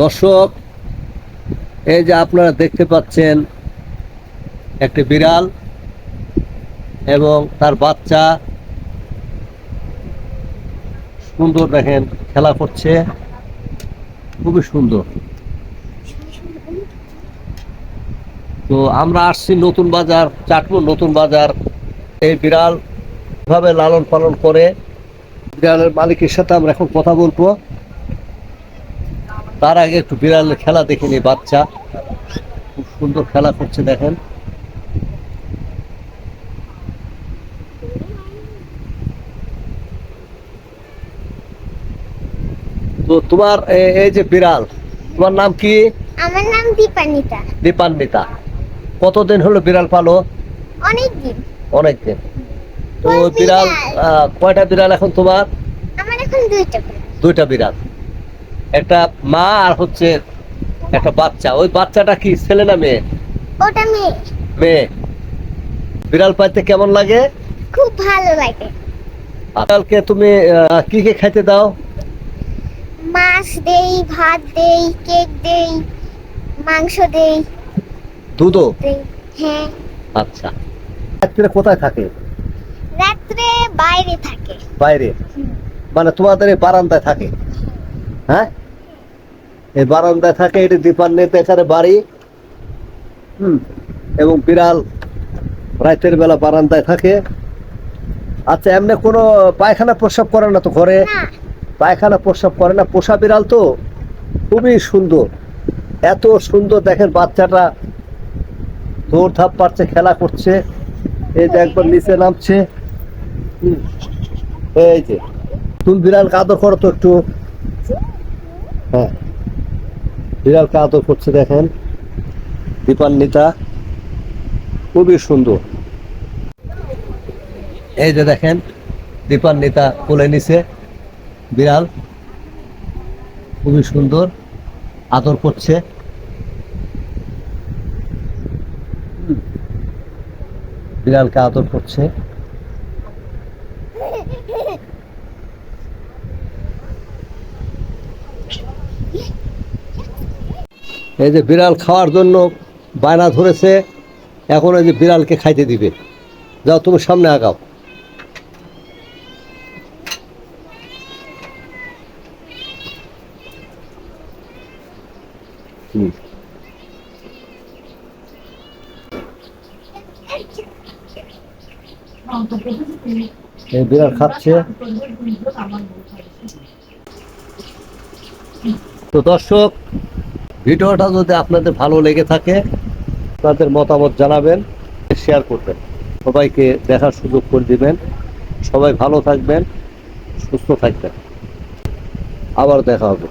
দর্শক, এই যে আপনারা দেখতে পাচ্ছেন একটি বিড়াল এবং তার বাচ্চা। সুন্দর দেখেন, খেলা করছে। খুবই সুন্দর। তো আমরা আসছি নতুন বাজার, চাটমোর নতুন বাজার। এই বিড়াল ভাবে লালন পালন করে, বিড়ালের মালিকের সাথে আমরা এখন কথা বলব। তার আগে একটু বিড়ালের খেলা দেখে বাচ্চা। খুব সুন্দর খেলা করছে দেখেন। তো তোমার এই যে বিড়াল তোমার নাম কি? আমার নাম দীপানিতা। দীপান্বিতা। কতদিন হলো বিড়াল পালো? অনেক দিন অনেকদিন। তো বিড়াল? বিড়াল? আহ, কয়টা বিড়াল এখন তোমার? আমার এখন দুইটা দুইটা বিড়াল। একটা মা আর হচ্ছে একটা বাচ্চা। ওই বাচ্চাটা কি ছেলে না মেয়ে? ওটা মেয়ে। মেয়ে। বিড়াল পাইতে কেমন লাগে? খুব ভালো লাগে। বিড়ালকে তুমি কি কি খাইতে দাও? মাছ দেই ভাত দেই কেক দেই মাংস দেই। দুধও? হ্যাঁ। আচ্ছা। রাত্রে কোথায় থাকে? রাত্রে বাইরে থাকে। বাইরে? মানে তোমাদের বারান্দায় থাকে? হ্যাঁ? এই বারান্দায় থাকে এটি দীপান্বিত এখানে বাড়ি। হুম এবং বিড়াল রাতের বেলা বারান্দায় থাকে। আচ্ছা এমনি কোনো পায়খানা প্রস্রাব করে না তো ঘরে? পায়খানা প্রস্রাব করে না? পোষা বিড়াল তো? খুবই সুন্দর। এত সুন্দর দেখেন বাচ্চাটা দৌড় ধাপ পারছে খেলা করছে। এই যে একবার নিচে নামছে। হুম, এই যে। তুমি বিড়ালকে আদর করো তো একটু। হ্যাঁ। বিড়ালকে আদর করছে দেখেন। দীপান্বিতা খুবই সুন্দর। এই যে দেখেন, দীপান্বিতা কোলে নিছে বিড়াল। খুবই সুন্দর, আদর করছে। বিড়ালকে আদর করছে। এই যে বিড়াল খাওয়ার জন্য বায়না ধরেছে, এখন এই যে বিড়ালকে খাইতে দিবে। যাও, তুমি সামনে আগাও। এই বিড়াল খাচ্ছে। তো দর্শক ভিডিওটা যদি আপনাদের ভালো লেগে থাকে আপনাদের মতামত জানাবেন শেয়ার করবেন। সবাইকে দেখার সুযোগ করে দিবেন। সবাই ভালো থাকবেন, সুস্থ থাকবেন। আবার দেখা হবে।